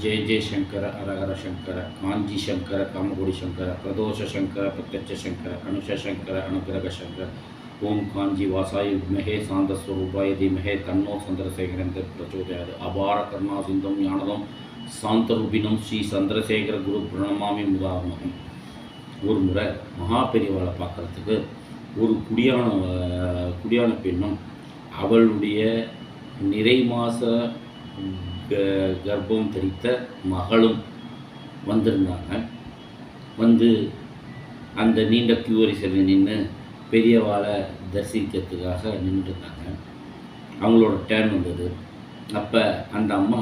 ஜெய ஜெயசங்கர அரஹர சங்கர காஞ்சி சங்கர காமகுடி சங்கர பிரதோஷ சங்கர பிரத்யட்ச சங்கர அனுஷ சங்கர அனுகிரக சங்கர ஓம் காஞ்சி வாசாயு வித்மஹே சாந்த ஸ்வரூபாய தீமஹே தன்னோ சந்திரசேகரன் பிரச்சோதயாது அபார கர்ணா சிந்தம் ஞானதம் சாந்த ரூபினம் ஸ்ரீ சந்திரசேகர குரு பிரணமாமி முதாமகம் ஒரு முறை மகா பெரியவாளை பார்க்குறதுக்கு ஒரு குடியான குடியான பெண்ணும் அவளுடைய நிறை நிறைமாச கர்ப்பம் தரித்த மகளும் வந்திருந்தாங்க. வந்து அந்த நீண்ட கியூ நின்று பெரியவாளை தரிசிக்கிறதுக்காக நின்றுருந்தாங்க அவங்களோட டேர்ன் வந்தது. அப்போ அந்த அம்மா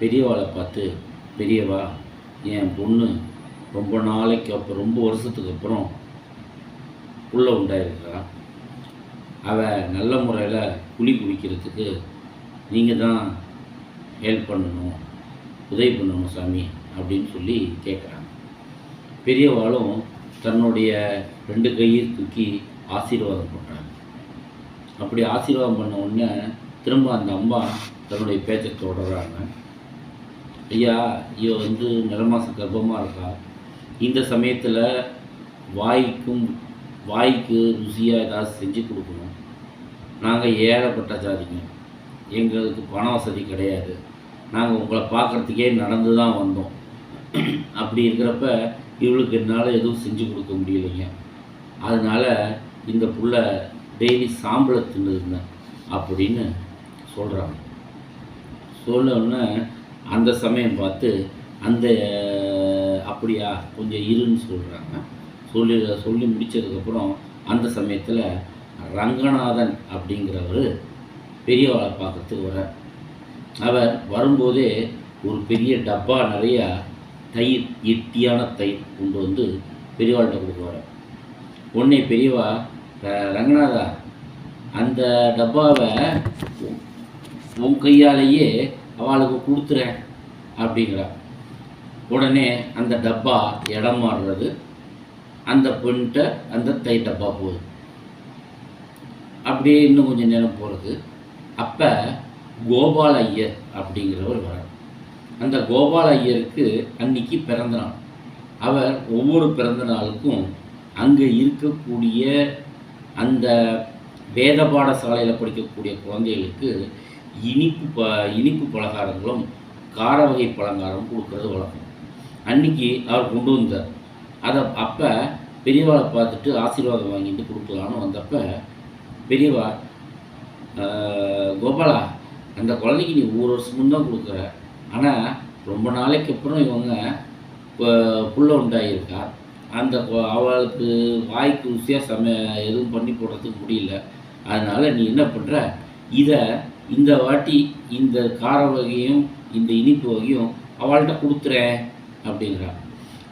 பெரியவாளை பார்த்து பெரியவா என் பொண்ணு ரொம்ப நாளைக்கு அப்புறம் ரொம்ப வருஷத்துக்கு அப்புறம் உள்ளே உண்டாயிருக்கிறா அவள் நல்ல முறையில் குழி குடிக்கிறதுக்கு நீங்கள் தான் ஹெல்ப் பண்ணணும் உதவி பண்ணணும் சாமி அப்படின்னு சொல்லி கேட்குறாங்க பெரியவாளும் தன்னுடைய ரெண்டு கையை தூக்கி ஆசீர்வாதம் பண்ணுறாங்க அப்படி ஆசீர்வாதம் பண்ண உடனே திரும்ப அந்த அம்மா தன்னுடைய பேச்சை தொடர்றாங்க. ஐயா இவ வந்து நிலமாச கர்ப்பமாக இருக்கா? இந்த சமயத்தில் வாய்க்கும் வாய்க்கு ருசியாக ஏதாவது செஞ்சு கொடுக்கணும். நாங்கள் ஏழப்பட்ட ஜாதிங்க எங்களுக்கு பண வசதி கிடையாது. நாங்கள் உங்களை பார்க்குறதுக்கே நடந்து தான் வந்தோம். அப்படி இருக்கிறப்ப இவளுக்கு என்னால் எதுவும் செஞ்சு கொடுக்க முடியலைங்க. அதனால் இந்த புள்ள டெய்லி சாம்பலை தின்னுதுங்க அப்படின்னு சொல்கிறாங்க சொன்னோடனே அந்த சமயம் பார்த்து அந்த அப்படியா கொஞ்சம் இருன்னு சொல்கிறாங்க சொல்லி சொல்லி முடிச்சதுக்கப்புறம் அந்த சமயத்தில் ரங்கநாதன் அப்படிங்கிறவர் பெரியவளை பார்க்கறதுக்கு வரார் அவர் வரும்போதே ஒரு பெரிய டப்பா நிறையா தயிர் எட்டியான தயிர் கொண்டு வந்து பெரியவாள்கிட்ட கொடுக்குறாரு உடனே பெரியவா "ர- ரங்கநாதா அந்த டப்பாவை உன்- உன் கையாலேயே அவளுக்கு கொடுத்துறேன் அப்படிங்கிறா உடனே அந்த டப்பா இடம் மாறுறது. அந்த பெண்கிட்ட அந்த தை டப்பா போகுது. அப்படியே இன்னும் கொஞ்சம் நேரம் போகிறது அப்போ கோபால ஐயர் அப்படிங்கிறவர் வரார் அந்த கோபால ஐயருக்கு அன்னைக்கு பிறந்த நாள். அவர் ஒவ்வொரு பிறந்த நாளுக்கும் அங்கே இருக்கக்கூடிய அந்த வேத பாடசாலையில் படிக்கக்கூடிய குழந்தைகளுக்கு இனிப்பு ப இனிப்பு பலகாரங்களும் கார வகை பலகாரம் கொடுக்கறது வழக்கம். அன்னைக்கு அவர் கொண்டு வந்தார். அதை அப்போ பெரியவாளை பார்த்துட்டு ஆசீர்வாதம் வாங்கிட்டு கொடுக்கலான்னு வந்தப்போ பெரியவா கோபாலா அந்த குழந்தைக்கு நீ ஒரு வருஷமும் தான் கொடுக்குற. ஆனால் ரொம்ப நாளைக்கு அப்புறம் இவங்க புள்ள உண்டாகியிருக்கா அந்த அவளுக்கு வாய்க்கு ருசியாக சம எதுவும் பண்ணி போடுறதுக்கு முடியல. அதனால் நீ என்ன பண்ணுற இதை இந்த வாட்டி இந்த கார வகையும் இந்த இனிப்பு வகையும் அவள்கிட்ட கொடுத்துறேன் அப்படிங்கிறா.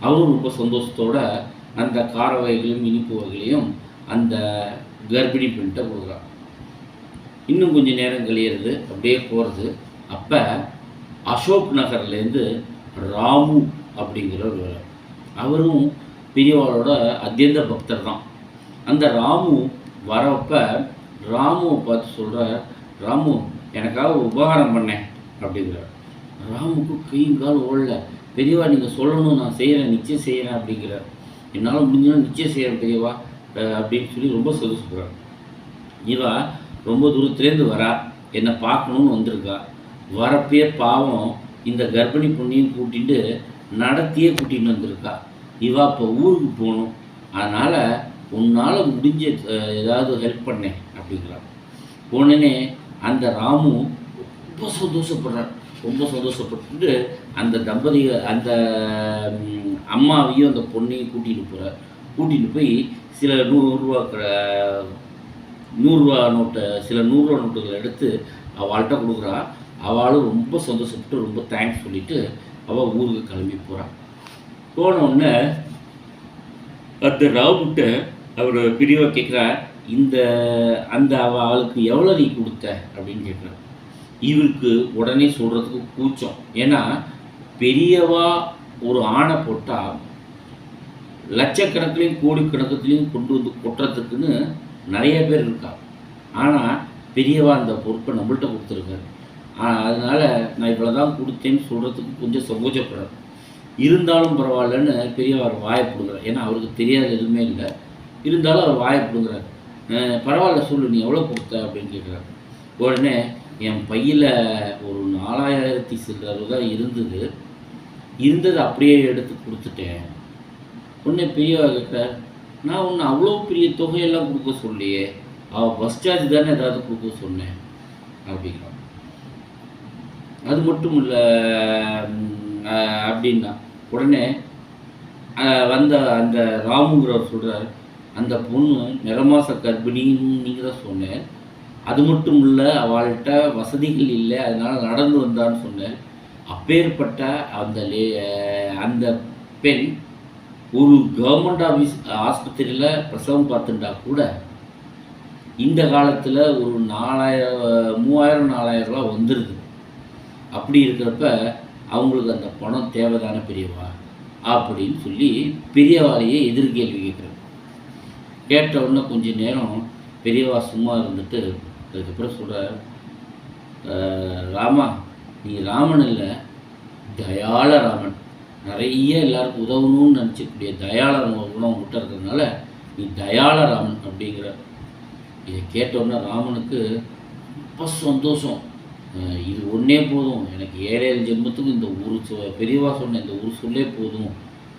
அவரும் ரொம்ப சந்தோஷத்தோட அந்த கார வகைகளையும் இனிப்பு வகைகளையும் அந்த கர்ப்பிணி பெண்கிட்ட கொடுக்குறான் இன்னும் கொஞ்சம் நேரம் கழியிறது அப்படியே போகிறது அப்போ அசோக் நகர்லேருந்து ராமு அப்படிங்கிறவர் வர்றார். அவரும் பெரியவாளோட அத்தியந்த பக்தர் தான். அந்த ராமு வரப்ப ராமுவை பார்த்து சொல்கிற ராமு எனக்காக உபகாரம் பண்ணேன் அப்படிங்கிறார். ராமுக்கு கையும் கால் ஓடல. பெரியவா நீங்கள் சொல்லணும் நான் செய்கிறேன் நிச்சயம் செய்கிறேன் அப்படிங்கிறார். என்னால் முடிஞ்சாலும் நிச்சயம் செய்கிறேன் பெரியவா அப்படின்னு சொல்லி ரொம்ப சந்தோஷப்படுறார். இவா ரொம்ப தூரத்துலேருந்து வரா என்னை பார்க்கணுன்னு வந்திருக்கா. வரப்பே பாவம் இந்த கர்ப்பிணி பொண்ணையும் கூட்டிட்டு நடத்தியே கூட்டிகிட்டு வந்திருக்கா. இவா இப்போ ஊருக்கு போகணும். அதனால் உன்னால் முடிஞ்ச ஏதாவது ஹெல்ப் பண்ணேன் அப்படிங்கிறான். உடனே அந்த ராமு ரொம்ப சந்தோஷப்படுறார் ரொம்ப சந்தோஷப்பட்டு அந்த தம்பதிகள் அந்த அம்மாவையும் அந்த பொண்ணையும் கூட்டிகிட்டு போகிறார் கூட்டிகிட்டு போய் சில நூறுரூவா நூறுரூவா நோட்டை சில நூறுரூவா நோட்டுகளை எடுத்து அவள்கிட்ட கொடுக்குறா. அவளும் ரொம்ப சந்தோஷப்பட்டு ரொம்ப தேங்க்ஸ் சொல்லிவிட்டு அவள் ஊருக்கு கிளம்பி போகிறான் போன உடனே அந்த ராவுகிட்ட அவர் பிரிவாக கேட்குறா இந்த அந்த அவ அவளுக்கு எவ்வளோ நீ கொடுத்த? அப்படின்னு கேட்குறான் இவருக்கு உடனே சொல்கிறதுக்கு கூச்சம். ஏன்னா பெரியவா ஒரு ஆணை போட்டால் லட்சக்கணக்கிலையும் கோடிக்கணக்கத்துலேயும் கொண்டு வந்து கொட்டுறதுக்குன்னு நிறைய பேர் இருக்கா ஆனால் பெரியவா அந்த பொறுப்பை நம்மள்கிட்ட கொடுத்துருக்காரு. அதனால் நான் இவ்வளோ தான் கொடுத்தேன்னு சொல்கிறதுக்கு கொஞ்சம் சங்கோச்சப்படுறேன் இருந்தாலும் பரவாயில்லன்னு பெரியவர் வாயை பிடுங்குறார். ஏன்னா அவருக்கு தெரியாத எதுவுமே இல்லை. இருந்தாலும் அவர் வாயை பிடுங்குறாரு. பரவாயில்ல சொல்லு நீ எவ்வளோ கொடுத்த அப்படின்னு கேட்குறாரு உடனே என் பையில் ஒரு நாலாயிரத்தி சில்லறு தான் இருந்தது. இருந்தது அப்படியே எடுத்து கொடுத்துட்டேன். உடனே பெரியவா கேட்குறார் நான் ஒன்று அவ்வளோ பெரிய தொகையெல்லாம் கொடுக்க சொல்லியே. அவள் பஸ் சார்ஜ் தானே ஏதாவது கொடுக்க சொன்னேன். அப்படிங்கிறான் அது மட்டும் இல்லை அப்படின்னா. உடனே வந்த அந்த ராமுங்கிறவர் சொல்கிறார் அந்த பொண்ணு நிறமாச கர்ப்பிணின்னு நீங்கள் தான் சொன்னேன். அது மட்டும் இல்லை அவள்கிட்ட வசதிகள் இல்லை அதனால் நடந்து வந்தான்னு சொன்னேன். அப்பேற்பட்ட அந்த லே அந்த பெண் ஒரு கவர்மெண்ட் ஆஃபீஸ் ஆஸ்பத்திரியில் பிரசவம் பார்த்துட்டா கூட இந்த காலத்தில் ஒரு நாலாயிரம் மூவாயிரம் நாலாயிரம் ரூபா வந்துடுது அப்படி இருக்கிறப்ப அவங்களுக்கு அந்த பணம் தேவைதான பெரியவா? அப்படின்னு சொல்லி பெரியவாளையே எதிர்கேள்வி கேட்குறேன் கேட்ட உடனே நேரம் பெரியவா சும்மா இருந்துட்டு அதுக்கப்புறம் சொல்கிறார் ராமா நீ ராமன் இல்லை தயாள ராமன். நிறைய எல்லாருக்கும் உதவணும்னு நினச்சக்கூடிய தயாள குணம் உங்ககிட்ட இருக்கிறதுனால நீ தயாள ராமன் அப்படிங்கிற இதை கேட்டோன்னே ராமனுக்கு ரொம்ப சந்தோஷம். இது ஒன்றே போதும். எனக்கு ஏழேழு ஏழு ஜென்மத்துக்கு இந்த ஒரு சொ- பெரியவா சொன்ன இந்த ஒரு சொல்லே போதும்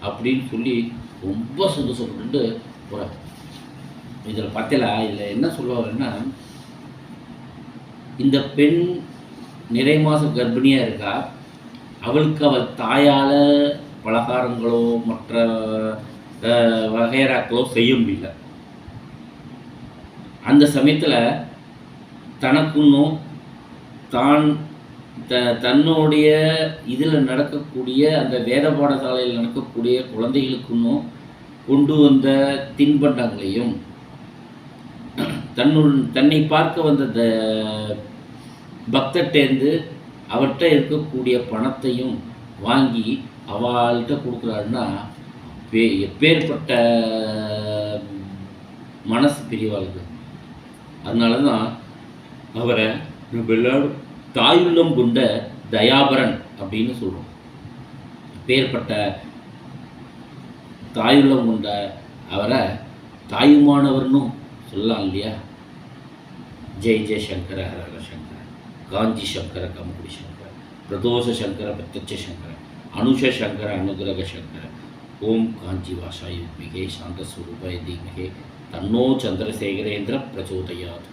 அப்படின்னு சொல்லி ரொம்ப சந்தோஷப்பட்டு போகிறார் இதில் பார்த்தல இதில் என்ன சொல்லுவாங்கன்னா இந்த பெண் நிறை மாத கர்ப்பிணியாக இருக்கா? அவளுக்கு அவள் தாயால் பலகாரங்களோ மற்ற அஹ், வகையறாக்களோ செய்ய முடியல அந்த சமயத்தில் தனக்குன்னும் தான் த தன்னுடைய இதில் நடக்கக்கூடிய அந்த வேத பாடசாலையில் நடக்கக்கூடிய குழந்தைகளுக்குன்னும் கொண்டு வந்த தின்பண்டங்களையும் தன்னு தன்னை பார்க்க வந்த த பக்தர்கிட்டேருந்து அவர்கிட்ட இருக்கக்கூடிய பணத்தையும் வாங்கி அவள்கிட்ட கொடுக்குறாருன்னா பே எப்பேற்பட்ட மனசு பெரியவாளுக்கு அதனால தான் அவரை நம்ம எல்லாரும் தாயுள்ளம் கொண்ட தயாபரன் அப்படின்னு சொல்கிறோம் பேர்பட்ட தாயுள்ளம் கொண்ட அவரை தாயுமானவர்னும் சொல்லலாம் இல்லையா? ஜெய் ஜெய் சங்கர ஹர சங்கர் சங்கர. காஞ்சி சங்கர கமுடி சங்கர பிரதோஷ சங்கர பிரத்யட்ச சங்கர அனுஷ சங்கர அனுகிரக சங்கர ஓம் காஞ்சி வாசாயுத்மிகே சாந்த ஸ்வரூபாய தீமகே தன்னோ சந்திரசேகரேந்திர பிரச்சோதயாத்